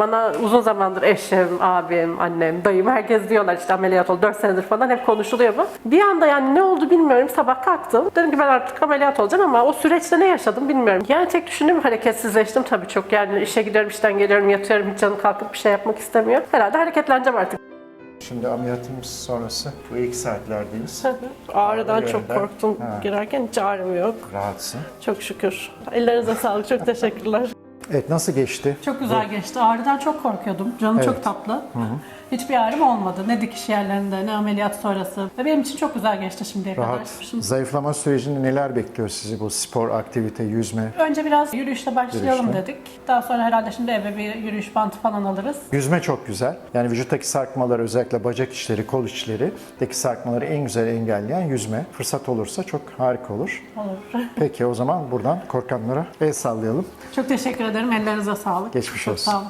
Bana uzun zamandır eşim, abim, annem, dayım herkes diyorlar işte ameliyat oldu 4 senedir falan hep konuşuluyor bu. Bir anda yani ne oldu bilmiyorum sabah kalktım. Dedim ki ben artık ameliyat olacağım ama o süreçte ne yaşadım bilmiyorum. Yani tek düşündüğüm hareketsizleştim tabii çok. Yani işe gidiyorum, işten geliyorum, yatıyorum, hiç canım kalkıp bir şey yapmak istemiyor. Herhalde hareketleneceğim artık. Şimdi ameliyatımız sonrası bu ilk saatlerdeyiz. Ağrıdan çok korktum Ha. girerken hiç ağrım yok. Rahatsın. Çok şükür. Ellerinize sağlık, çok teşekkürler. Evet nasıl geçti? Çok güzel geçti. Ağrıdan çok korkuyordum. Canım Evet. çok tatlı. Hiçbir ağrım olmadı. Ne dikiş yerlerinde ne ameliyat sonrası. Ve benim için çok güzel geçti şimdiye Rahat. kadar. Şimdi Zayıflama sürecinde neler bekliyor sizi bu spor, aktivite, yüzme? önce biraz yürüyüşle başlayalım Yürüyüşle. dedik. Daha sonra herhalde şimdi eve bir yürüyüş bantı falan alırız. Yüzme çok güzel. Yani vücuttaki sarkmaları özellikle bacak içleri, kol içleri deki sarkmaları en güzel engelleyen yüzme. Fırsat olursa çok harika olur. Olur. Peki o zaman buradan korkanlara el sallayalım. çok teşekkür ederim. Ellerinize sağlık. Geçmiş Çok olsun. Sağ olun.